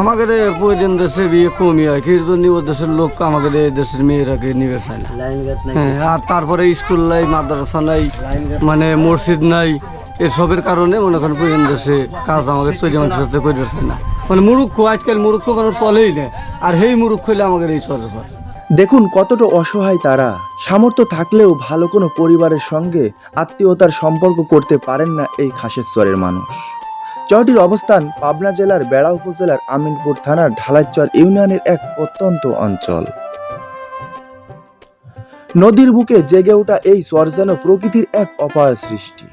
আমাদের প্রয়োজন দেশে বিয়ে কমই হয় কিন্তু জন্য ও দেশের লোক আমাদের এই দেশের মেয়েরাকে নিবে চায় না। হ্যাঁ আর তারপরে স্কুল নাই মাদ্রাসা নাই মানে মসজিদ নাই এসবের কারণে মনে করেন প্রয়োজন দেশে কাজ আমাদের চৈরি মানুষের সাথে করবে চায় না। মানে মুরুক্ষ আজকাল মুরুক্ষ মানুষ চলেই না আর সেই মুরুক্ষ হইলে আমাদের এই চলে পারে দেখুন কতটা অসহায় তারা। সামর্থ্য থাকলেও ভালো কোনো পরিবারের সঙ্গে আত্মীয়তার সম্পর্ক করতে পারেন না এই খাসেশ্বরের মানুষ। চরটির অবস্থান পাবনা জেলার বেড়া উপজেলার আমিনপুর থানার ঢালাইচর ইউনিয়নের এক প্রত্যন্ত অঞ্চল। নদীর বুকে জেগে ওঠা এই চর যেন প্রকৃতির এক অপার সৃষ্টি।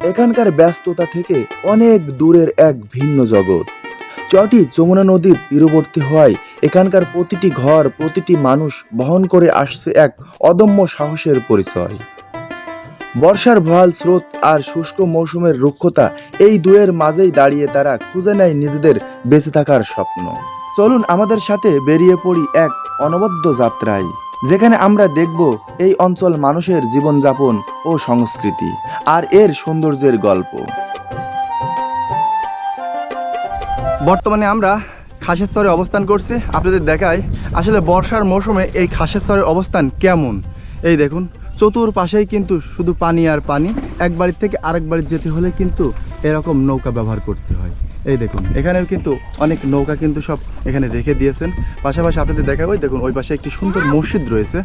এখানকার ব্যস্ততা থেকে অনেক দূরের এক ভিন্ন জগৎ। চরটি যমুনা নদীর তীরবর্তী হওয়ায় এখানকার প্রতিটি ঘর, প্রতিটি মানুষ বহন করে আসছে এক অদম্য সাহসের পরিচয়। বর্ষার ভয়াল স্রোত আর শুষ্ক মৌসুমের রুক্ষতা এই দুয়ের মাঝেই দাঁড়িয়ে তারা খুঁজে নেয় নিজেদের বেঁচে থাকার স্বপ্ন। চলুন আমাদের সাথে বেরিয়ে পড়ি এক অনবদ্য যাত্রায়, যেখানে আমরা দেখব এই অঞ্চল মানুষের জীবনযাপন ও সংস্কৃতি আর এর সৌন্দর্যের গল্প। বর্তমানে আমরা খাসের অবস্থান করছি। আপনাদের দেখায় আসলে বর্ষার মৌসুমে এই খাসের অবস্থান কেমন? এই দেখুন চতুর পাশেই কিন্তু শুধু পানি আর পানি, এক বাড়ির থেকে আরেক বাড়ি যেতে হলে কিন্তু এরকম নৌকা ব্যবহার করতে হয়। এই দেখুন, এখানেও কিন্তু অনেক নৌকা কিন্তু সব এখানে রেখে দিয়েছেন। পাশাপাশি আপনাদের দেখাবো দেখুন, ওই পাশে একটি সুন্দর মসজিদ রয়েছে।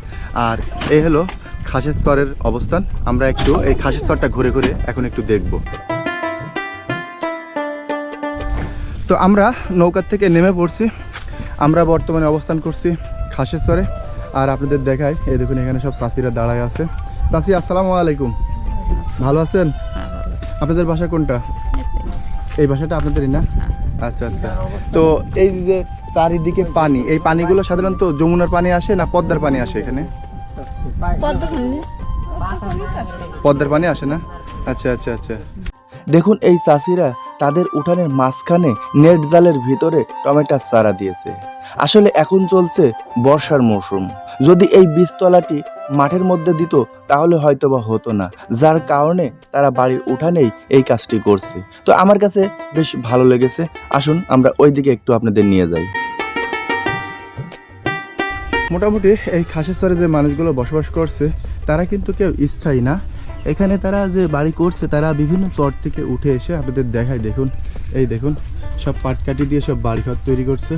আর এই হলো খাসের অবস্থান। আমরা একটু এই খাসের ঘুরে ঘুরে এখন একটু দেখব। তো আমরা নৌকার থেকে নেমে পড়ছি। আমরা বর্তমানে অবস্থান করছি খাসেশ্বরে আর আপনাদের দেখায় এই দেখুন এখানে সব চাষিরা দাঁড়ায় আছে। চাষি, আসসালামু আলাইকুম। ভালো আছেন? আপনাদের বাসা কোনটা? এই বাসাটা আপনাদেরই না? আচ্ছা আচ্ছা। তো এই যে চারিদিকে পানি, এই পানিগুলো সাধারণত যমুনার পানি আসে না পদ্মার পানি আসে এখানে? পদ্মার পানি আসে না? আচ্ছা আচ্ছা আচ্ছা। দেখুন এই চাষিরা তাদের উঠানের মাঝখানে নেট জালের ভিতরে টমেটোর চারা দিয়েছে। আসলে এখন চলছে বর্ষার মৌসুম। যদি এই বীজতলাটি মাঠের মধ্যে দিত, তাহলে হয়তো বা হতো না। যার কারণে তারা বাড়ির উঠানেই এই কাজটি করছে। তো আমার কাছে বেশ ভালো লেগেছে। আসুন, আমরা ওই দিকে একটু আপনাদের নিয়ে যাই। মোটামুটি এই খাসেশ্বরে যে মানুষগুলো বসবাস করছে, তারা কিন্তু কেউ স্থায়ী না। এখানে তারা যে বাড়ি করছে, তারা বিভিন্ন চর থেকে উঠে এসে আপনাদের দেখায়। দেখুন, এই দেখুন সব পাটকাঠি দিয়ে সব বাড়িঘর তৈরি করছে।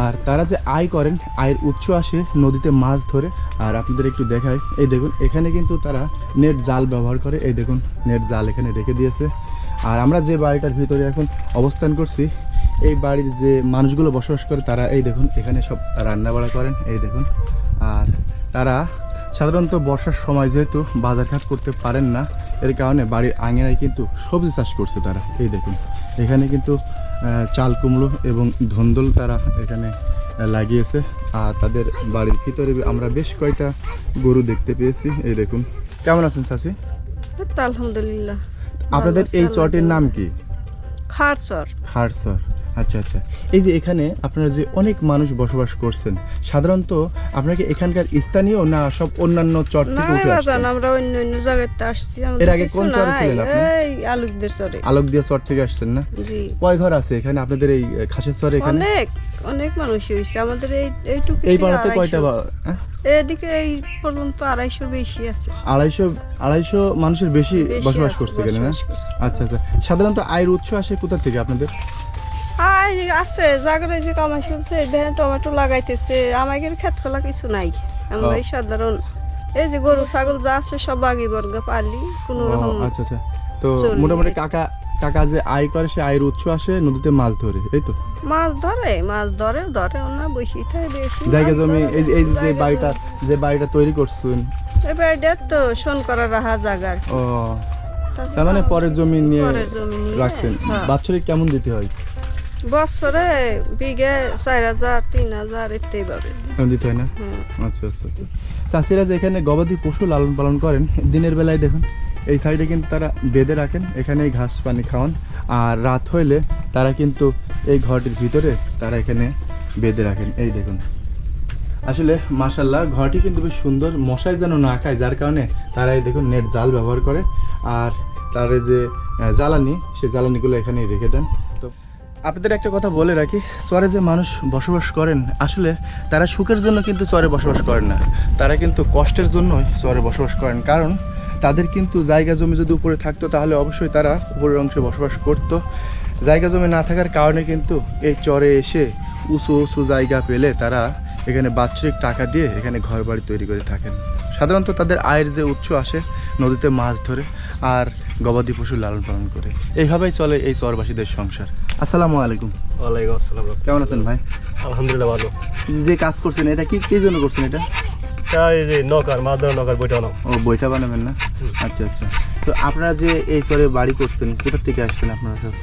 আর তারা যে আয় করেন, আয়ের উৎস আসে নদীতে মাছ ধরে। আর আপনাদের একটু দেখায় এই দেখুন, এখানে কিন্তু তারা নেট জাল ব্যবহার করে। এই দেখুন, নেট জাল এখানে রেখে দিয়েছে। আর আমরা যে বাড়িটার ভিতরে এখন অবস্থান করছি, এই বাড়ির যে মানুষগুলো বসবাস করে, তারা এই দেখুন, এখানে সব রান্না বাড়া করেন। এই দেখুন, আর তারা সাধারণত বর্ষার সময় যেহেতু বাজারঘাট করতে পারেন না, এর কারণে বাড়ির আঙিনায় কিন্তু সবজি চাষ করছে তারা। এই দেখুন, এখানে কিন্তু চাল কুমড়ো এবং ধন্দল তারা এখানে লাগিয়েছে। আর তাদের বাড়ির ভিতরে আমরা বেশ কয়টা গরু দেখতে পেয়েছি। এই দেখুন। কেমন আছেন চাষি আলহামদুলিল্লাহ। আপনাদের এই চটির নাম কি? খারচর খারচর আচ্ছা আচ্ছা। এই যে এখানে আপনারা যে অনেক মানুষ বসবাস করছেন সাধারণত আপনাকে এখানকার স্থানীয় না সব অন্যান্য চর থেকে উঠে আসছেন? আমরা অন্য অন্য জায়গাতে আসছি এর আগে কোন চরে। ছিলেন আপনি? এই আলুকদের চরে। আলোক চর থেকে আসছেন না? জি। কয় ঘর আছে এখানে? আপনাদের এই খাসের চরে এখানে? অনেক অনেক মানুষ হয়েছে। আমাদের এই এইটুকু এই পাড়াতে কয়টা হ্যাঁ? এদিকে এই পর্যন্ত আড়াইশো বেশি আছে। আড়াইশো আড়াইশো মানুষের বেশি বেশি বসবাস করছে এখানে না? আচ্ছা আচ্ছা। সাধারণত আয়ের উৎস আসে কোথা থেকে আপনাদের? আর আছে জায়গায় যে কামাই চলছে দেখেন টমেটো লাগাইতেছে আমাদের ক্ষেত খোলা কিছু নাই। আমরা এই সাধারণ এই যে গরু ছাগল যা আছে সব আগে বর্গ পালি কোন রকম আচ্ছা আচ্ছা। তো মোটামুটি কাকা কাকা যে আয় করে সে আয়ের উৎস আসে নদীতে মাছ ধরে এই তো? মাছ ধরে মাছ ধরে ধরে না বসি থাকে বেশি। জায়গা জমি এই এই যে বাড়িটা যে বাড়িটা তৈরি করছেন? এই বাড়িটা তো শোন করা রাহা জায়গা আর ও তার মানে পরের জমি নিয়ে পরের জমি নিয়ে, রাখছেন। হ্যাঁ। বাৎসরিক কেমন দিতে হয়? বছরে বিঘে চার হাজার তিন হাজার এটাই পাবে। দিতে হয় না? আচ্ছা আচ্ছা আচ্ছা। চাষিরা যে এখানে গবাদি পশু লালন পালন করেন দিনের বেলায় দেখুন এই সাইডে কিন্তু তারা বেঁধে রাখেন এখানেই ঘাস পানি খাওয়ান আর রাত হইলে তারা কিন্তু এই ঘরটির ভিতরে তারা এখানে বেঁধে রাখেন। এই দেখুন। আসলে মাসাল্লাহ ঘরটি কিন্তু বেশ সুন্দর মশাই যেন না খায় যার কারণে তারা এই দেখুন নেট জাল ব্যবহার করে আর তার যে জ্বালানি সে জ্বালানিগুলো এখানে রেখে দেন। আপনাদের একটা কথা বলে রাখি, চরে যে মানুষ বসবাস করেন, আসলে তারা সুখের জন্য কিন্তু চরে বসবাস করেন না। তারা কিন্তু কষ্টের জন্যই চরে বসবাস করেন। কারণ তাদের কিন্তু জায়গা জমি যদি উপরে থাকতো, তাহলে অবশ্যই তারা উপরের অংশে বসবাস করত। জায়গা জমি না থাকার কারণে কিন্তু এই চরে এসে উঁচু উঁচু জায়গা পেলে তারা এখানে বাৎসরিক টাকা দিয়ে এখানে ঘর বাড়ি তৈরি করে থাকেন। সাধারণত তাদের আয়ের যে উৎস আসে নদীতে মাছ ধরে আর গবাদি পশু লালন পালন করে। এইভাবেই চলে এই চরবাসীদের সংসার। আসসালামু আলাইকুম। ওয়ালাইকুম আসসালাম। কেমন আছেন ভাই? আলহামদুলিল্লাহ ভালো। যে কাজ করছেন এটা কি কি জন্য করছেন এটা? এই যে নৌকার মাছ ধরা নৌকার বইটা নাও ও বইটা বানাবেন না? আচ্ছা আচ্ছা। তো আপনারা যে এই চরে বাড়ি করছেন কোথা থেকে আসছেন আপনারা সব?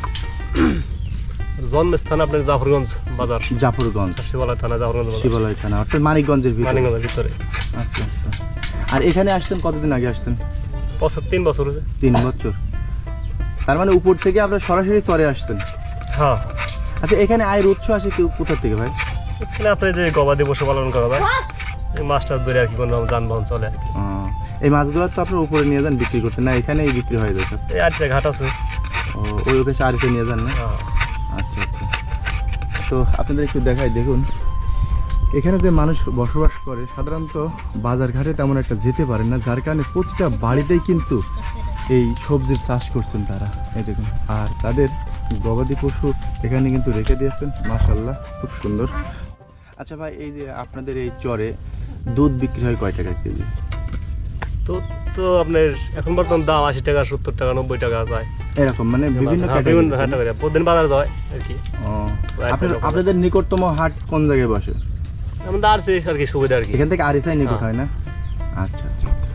জন্মস্থান আপনার জাফরগঞ্জ বাজার। জাফরগঞ্জ। শিবালয় থানা জাফরগঞ্জ শিবালয় থানা অর্থাৎ মানিকগঞ্জের ভিতরে। মানিকগঞ্জের ভিতরে। আচ্ছা আচ্ছা। আর এখানে আসছেন কতদিন আগে আসছেন? বছর তিন বছর হয়েছে। তিন বছর। তার মানে উপর থেকে আপনারা সরাসরি চরে আসছেন? হ্যাঁ। আচ্ছা এখানে আয়ের উৎস আসে কেউ কোথা থেকে ভাই? এখানে আপনি যে গবাদি পশু পালন করা যায় এই মাছটা ধরে আর কি কোনো যানবাহন চলে আর কি। এই মাছগুলো তো আপনার উপরে নিয়ে যান বিক্রি করতে। না এখানেই বিক্রি হয়ে এই আছে ঘাট আছে। ও ওই ওকে চারিতে নিয়ে যান না? হ্যাঁ। আচ্ছা আচ্ছা। তো আপনাদের একটু দেখাই, দেখুন। এখানে যে মানুষ বসবাস করে, সাধারণত বাজারঘাটে তেমন একটা যেতে পারেন না, যার কারণে প্রতিটা বাড়িতেই কিন্তু এই সবজির চাষ করছেন তারা। এই দেখুন, আর তাদের গবাদি পশু এখানে কিন্তু রেখে দিয়েছেন মাশাল্লাহ খুব সুন্দর। আচ্ছা ভাই, এই যে আপনাদের এই চরে দুধ বিক্রি হয় কয় টাকা কেজি? তো তো আপনার এখন বর্তমান দাম আশি টাকা, সত্তর টাকা, নব্বই টাকা যায়। এরকম মানে বিভিন্ন হ্যাঁ, বিভিন্ন category। করে প্রতিদিন বাজার যায় আর কি। ও, আপনার- এরকম। আপনাদের নিকটতম হাট কোন জায়গায় বসে? আমাদের আর সে আর কি সুবিধা আর কি। এখান থেকে আরিসাই নিকট হ্যাঁ। না? আচ্ছা আচ্ছা আচ্ছা।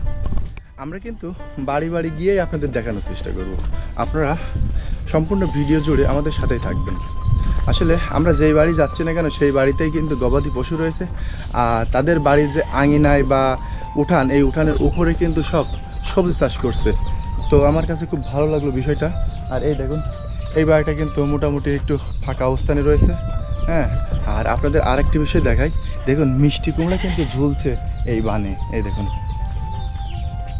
আমরা কিন্তু বাড়ি বাড়ি গিয়েই আপনাদের দেখানোর চেষ্টা করব। আপনারা সম্পূর্ণ ভিডিও জুড়ে আমাদের সাথেই থাকবেন। আসলে আমরা যেই বাড়ি যাচ্ছি না কেন সেই বাড়িতেই কিন্তু গবাদি পশু রয়েছে। আর তাদের বাড়ির যে আঙিনায় বা উঠান এই উঠানের উপরে কিন্তু সব সবজি চাষ করছে। তো আমার কাছে খুব ভালো লাগল বিষয়টা। আর এই দেখুন, এই বাড়িটা কিন্তু মোটামুটি একটু ফাঁকা অবস্থানে রয়েছে। হ্যাঁ আর আপনাদের আরেকটি বিষয় দেখাই। দেখুন, মিষ্টি কুমড়া কিন্তু ঝুলছে এই বানে। এই দেখুন।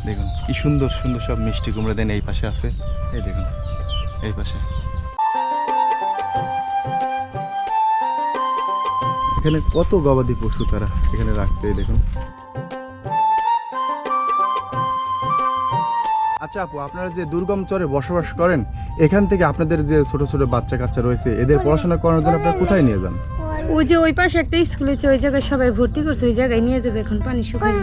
দেখুন, কি সুন্দর সুন্দর সব মিষ্টি কুমড়া দেন এই পাশে আছে। এই দেখুন, এই পাশে। এখানে কত গবাদি পশু তারা এখানে রাখছে, এই দেখুন। আচ্ছা আপু আপনারা যে দুর্গম চরে বসবাস করেন এখান থেকে আপনাদের যে ছোট ছোট বাচ্চা কাচ্চা রয়েছে এদের পড়াশোনা করানোর জন্য আপনারা কোথায় নিয়ে যান? ওই যে ওই পাশে একটা স্কুল আছে ওই জায়গায় সবাই ভর্তি করছে ওই জায়গায় নিয়ে যাবে এখন পানি শুকায়।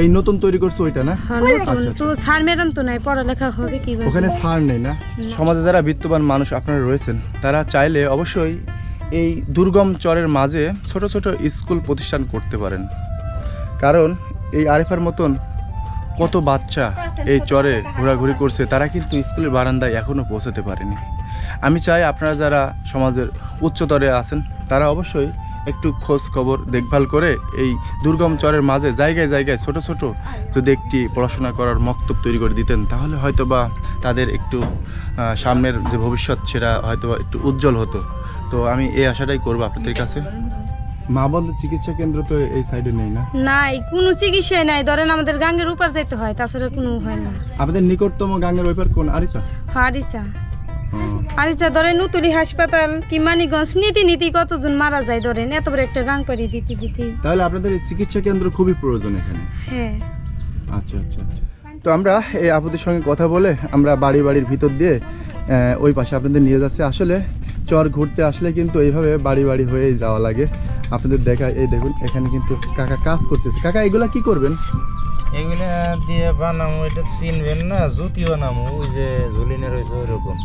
এই নতুন তৈরি করছে ওইটা না? হ্যাঁ আচ্ছা, তো স্যার ম্যাডাম তো নাই পড়ালেখা হবে কি ওখানে সার নেই না। সমাজে যারা বিত্তবান মানুষ আপনারা রয়েছেন তারা চাইলে অবশ্যই এই দুর্গম চরের মাঝে ছোট ছোট স্কুল প্রতিষ্ঠান করতে পারেন। কারণ এই আরিফার মতন কত বাচ্চা এই চরে ঘোরাঘুরি করছে, তারা কিন্তু স্কুলের বারান্দায় এখনও পৌঁছাতে পারেনি। আমি চাই আপনারা যারা সমাজের উচ্চতরে আছেন, তারা অবশ্যই একটু খোঁজ খবর দেখভাল করে এই দুর্গম চরের মাঝে জায়গায় জায়গায়, ছোট ছোট যদি একটি পড়াশোনা করার মক্তব তৈরি করে দিতেন, তাহলে হয়তো বা তাদের একটু সামনের যে ভবিষ্যৎ, সেটা হয়তো বা একটু উজ্জ্বল হতো। তো আমি এই আশাটাই করব আপনাদের কাছে। মা বন্ধ চিকিৎসা কেন্দ্র তো এই সাইডে নেই না? নাই কোনো চিকিৎসাই নাই। ধরেন আমাদের গাঙ্গের উপর যেতে হয় তাছাড়া কোনো হয় না আপনাদের নিকটতম গাঙ্গের ওইপার কোন? আরিসা হারিচা হারিচা ধরেন উতুলি হাসপাতাল কি মানিগঞ্জ নীতি নীতি কতজন মারা যায় ধরেন? এত বড় একটা গাং পারি দিতে দিতে। তাহলে আপনাদের এই চিকিৎসা কেন্দ্র খুবই প্রয়োজন এখানে। হ্যাঁ। আচ্ছা আচ্ছা আচ্ছা। তো আমরা এই আপুদের সঙ্গে কথা বলে আমরা বাড়ি বাড়ির ভিতর দিয়ে ওই পাশে আপনাদের নিয়ে যাচ্ছি। আসলে চর ঘুরতে আসলে কিন্তু এইভাবে বাড়ি বাড়ি হয়েই যাওয়া লাগে। আপনাদের দেখা এই দেখুন এখানে কিন্তু কাকা কাজ করতেছে। কাকা এগুলা কি করবেন? এগুলা দিয়ে বানামো এটা চিনবেন না জুতি বানামো ওই যে ঝুলিনে রয়েছে ওই রকম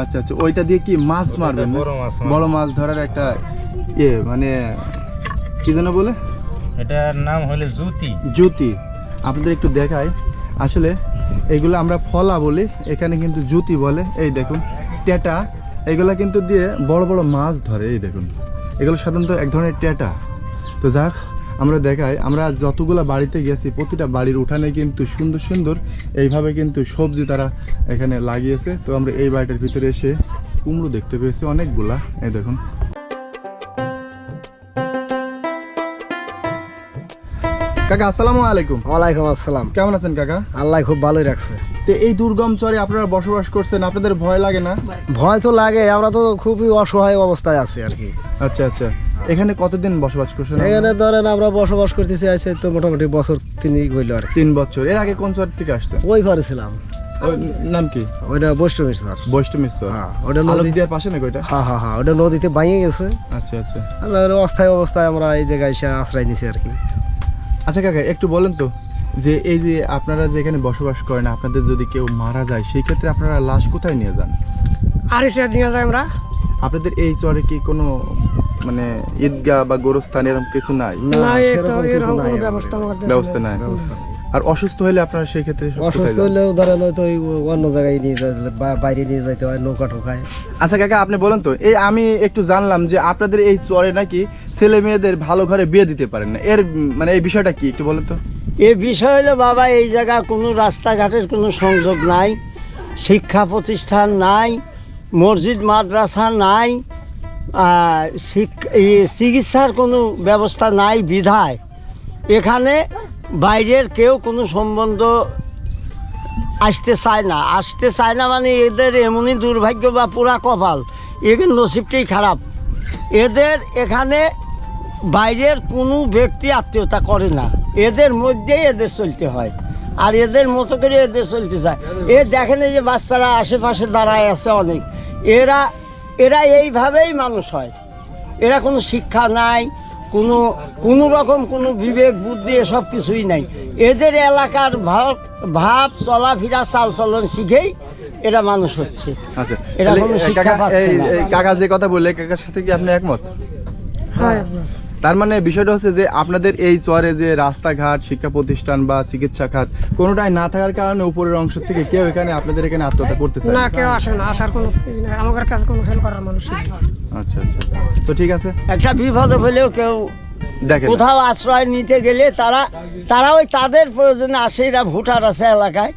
আচ্ছা আচ্ছা ওইটা দিয়ে কি মাছ মারবেন বড় মাছ। বড় মাছ ধরার একটা ইয়ে মানে কি যেন বলে? এটার নাম হলো জুতি। জুতি। আপনাদের একটু দেখাই। আসলে এগুলো আমরা ফলা বলি এখানে কিন্তু জুতি বলে এই দেখুন টেটা। এগুলা কিন্তু দিয়ে বড় বড় মাছ ধরে এই দেখুন। এগুলো সাধারণত এক ধরনের টেটা তো যাক, আমরা দেখাই। আমরা যতগুলো বাড়িতে গেছি, প্রতিটা বাড়ির উঠানে কিন্তু সুন্দর সুন্দর এইভাবে কিন্তু সবজি তারা এখানে লাগিয়েছে। তো আমরা এই বাড়িটার ভিতরে এসে কুমড়ো দেখতে পেয়েছি অনেকগুলা। এই দেখুন। কাকা আসসালামু আলাইকুম। ওয়ালাইকুম আসসালাম। কেমন আছেন কাকা? আল্লাহ খুব ভালোই রাখছে। তো এই দুর্গম চরে আপনারা বসবাস করছেন আপনাদের ভয় লাগে না? ভয় তো লাগে আমরা তো খুবই অসহায় অবস্থায় আছি আর কি। আচ্ছা আচ্ছা। এখানে কতদিন বসবাস করছেন এখানে ধরেন আমরা বসবাস করতেছি আছে তো মোটামুটি বছর তিনেক হইল আর তিন বছর। এর আগে কোন চর থেকে আসছেন? ওই পারে ছিলাম। ওই নাম কি? ওইটা বৈষ্ণবী স্যার বৈষ্ণবী চর। হ্যাঁ ওটা নদী আলোকদিয়ার পাশে নাকি ওইটা? হ্যাঁ হ্যাঁ হ্যাঁ ওটা নদীতে বাইয়ে গেছে। আচ্ছা আচ্ছা। আর অস্থায়ী অবস্থায় আমরা এই জায়গায় এসে আশ্রয় নিছি আর কি। আচ্ছা কাকা একটু বলেন তো যে এই যে আপনারা যে এখানে বসবাস করেন আপনাদের যদি কেউ মারা যায় সেই ক্ষেত্রে আপনারা লাশ কোথায় নিয়ে যান? আর এসে নিয়ে যাই আমরা। আপনাদের এই চরে কি কোনো মানে ঈদগাহ বা গোরস্থান এরকম কিছু নাই। ব্যবস্থা নেই। আর অসুস্থ হলে আপনারা সেই ক্ষেত্রে অসুস্থ? হলেও ধরেন হয়তো ওই অন্য জায়গায় নিয়ে যায় বাইরে নিয়ে যাইতে হয় নৌকা টোকায় আচ্ছা কাকা আপনি বলেন তো এই আমি একটু জানলাম যে আপনাদের এই চরে নাকি ছেলে মেয়েদের ভালো ঘরে বিয়ে দিতে পারেন না? এর মানে এই বিষয়টা কি একটু বলেন তো। এ বিষয় হলো বাবা এই জায়গা কোনো রাস্তাঘাটের কোনো সংযোগ নাই শিক্ষা প্রতিষ্ঠান নাই মসজিদ মাদ্রাসা নাই চিকিৎসার কোনো ব্যবস্থা নাই বিধায়। এখানে বাইরের কেউ কোনো সম্বন্ধ আসতে চায় না। আসতে চায় না মানে এদের এমনই দুর্ভাগ্য বা পুরা কপাল। এদের নসিবটাই খারাপ। এদের এখানে বাইরের কোনো ব্যক্তি আত্মীয়তা করে না। এদের মধ্যেই এদের চলতে হয়। আর এদের মতো করে এদের চলতে চায়। এ দেখেন এই যে বাচ্চারা আশেপাশে দাঁড়ায় আছে অনেক। এরা এরা এইভাবেই মানুষ হয়। এরা কোনো শিক্ষা নাই। কোনো কোনো রকম কোনো বিবেক বুদ্ধি এসব কিছুই নাই। এদের এলাকার ভাব ভাব চলাফেরা চালচলন শিখেই এরা মানুষ হচ্ছে। আচ্ছা এরা কোনো শিক্ষা পাচ্ছে এই না। কাকা যে কথা বললে কাকার সাথে কি আপনি একমত? হ্যাঁ। তার মানে বিষয়টা হচ্ছে যে আপনাদের এই চরে যে রাস্তাঘাট শিক্ষা প্রতিষ্ঠান বা চিকিৎসা খাত কোনোটাই না থাকার কারণে উপরের অংশ থেকে কেউ এখানে আপনাদের এখানে আত্মহত্যা করতে চায় না। কেউ আসে না। আসার কোনো। আমাদের কাছে কোনো হেল্প করার মানুষ নেই। আচ্ছা আচ্ছা আচ্ছা। তো ঠিক আছে। একটা বিপদ হলেও কেউ দেখেন। কোথাও আশ্রয় নিতে গেলে তারা তারা ওই তাদের প্রয়োজনে আসে। এরা ভোটার আছে এলাকায়।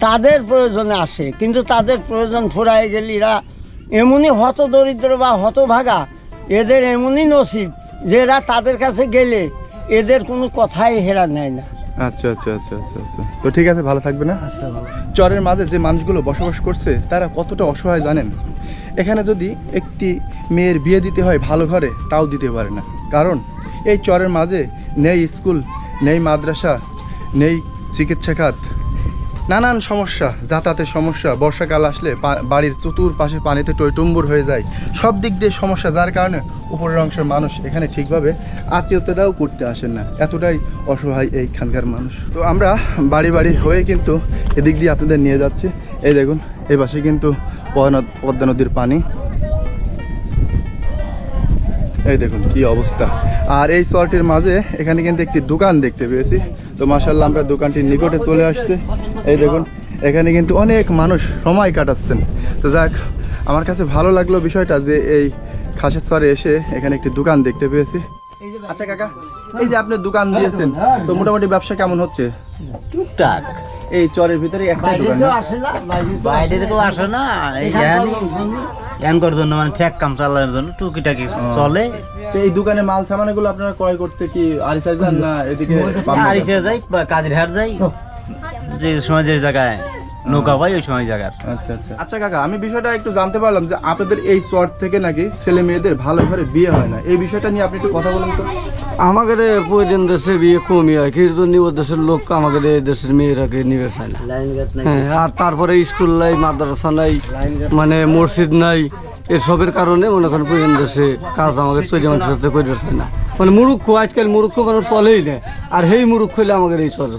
তাদের প্রয়োজনে আসে। কিন্তু তাদের প্রয়োজন ফুরায় গেলে এরা এমনই হত দরিদ্র বা হতভাগা। এদের এমনই নসিব যে এরা তাদের কাছে গেলে এদের কোনো কথাই হেরা নেয় না। আচ্ছা আচ্ছা আচ্ছা আচ্ছা আচ্ছা। তো ঠিক আছে ভালো থাকবে না আচ্ছা ভালো চরের মাঝে যে মানুষগুলো বসবাস করছে তারা কতটা অসহায় জানেন? এখানে যদি একটি মেয়ের বিয়ে দিতে হয় ভালো ঘরে তাও দিতে পারে না। কারণ এই চরের মাঝে নেই স্কুল নেই মাদ্রাসা নেই চিকিৎসা খাত নানান সমস্যা, যাতায়াতের সমস্যা, বর্ষাকাল আসলে বাড়ির চতুর পাশে পানিতে টইটুম্বুর হয়ে যায়। সব দিক দিয়ে সমস্যা, যার কারণে উপরের অংশের মানুষ এখানে ঠিকভাবে আত্মীয়তাটাও করতে আসেন না। এতটাই অসহায় এইখানকার মানুষ। তো আমরা বাড়ি বাড়ি হয়ে কিন্তু এদিক দিয়ে আপনাদের নিয়ে যাচ্ছি। এই দেখুন এই পাশে কিন্তু পদ্মা পদ্মা নদীর পানি। এই দেখুন কি অবস্থা। আর এই চরটির মাঝে এখানে কিন্তু একটি দোকান দেখতে পেয়েছি। তো মাসাল্লাহ আমরা দোকানটির নিকটে চলে আসছে। এই দেখুন, এখানে কিন্তু অনেক মানুষ সময় কাটাচ্ছেন। তো যাক, আমার কাছে ভালো লাগল বিষয়টা যে এই খাসের চরে এসে এখানে একটি দোকান দেখতে পেয়েছি। আচ্ছা কাকা, এই যে আপনি দোকান দিয়েছেন, তো মোটামুটি ব্যবসা কেমন হচ্ছে? টুকটাক। এই চরের ভিতরে একটা দোকান তো আসে না বাইরে তো আসে না। আসে না এনকর জন্য মানে ঠেক কাম চালানোর জন্য টুকিটাকি চলে। তো এই দোকানে মাল সামানগুলো আপনারা ক্রয় করতে কি আরিসাই যান না এদিকে যান? যাই বা কাজের হাট যাই যে সময় যে জায়গায়। নৌকা ওই সময় জায়গার। আচ্ছা আচ্ছা। আচ্ছা কাকা আমি বিষয়টা একটু জানতে পারলাম যে আপনাদের এই চর থেকে নাকি ছেলে মেয়েদের ভালো ঘরে বিয়ে হয় না। এই বিষয়টা নিয়ে আপনি একটু কথা বলুন তো। আমাদের পরিজন দেশে বিয়ে কমই হয় কিন্তু জন্য ও দেশের লোক আমাদের এই দেশের মেয়েরাকে নিবে চায় না। হ্যাঁ আর তারপরে স্কুল নাই মাদ্রাসা নাই মানে মসজিদ নাই এসবের কারণে মনে করেন পরিজন দেশে কাজ আমাদের চৈরি মানুষের সাথে করবে চায় না। মানে মুরুক্ষ আজকাল মুরুক্ষ মানুষ চলেই না আর সেই মুরুক্ষ হইলে আমাদের এই চলে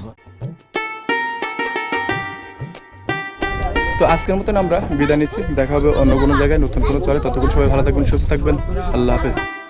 তো আজকের মতন আমরা বিদায় নিচ্ছি। দেখা হবে অন্য কোনো জায়গায়। নতুন কোনো চলে। ততক্ষণ সবাই ভালো থাকবেন, সুস্থ থাকবেন। আল্লাহ হাফেজ।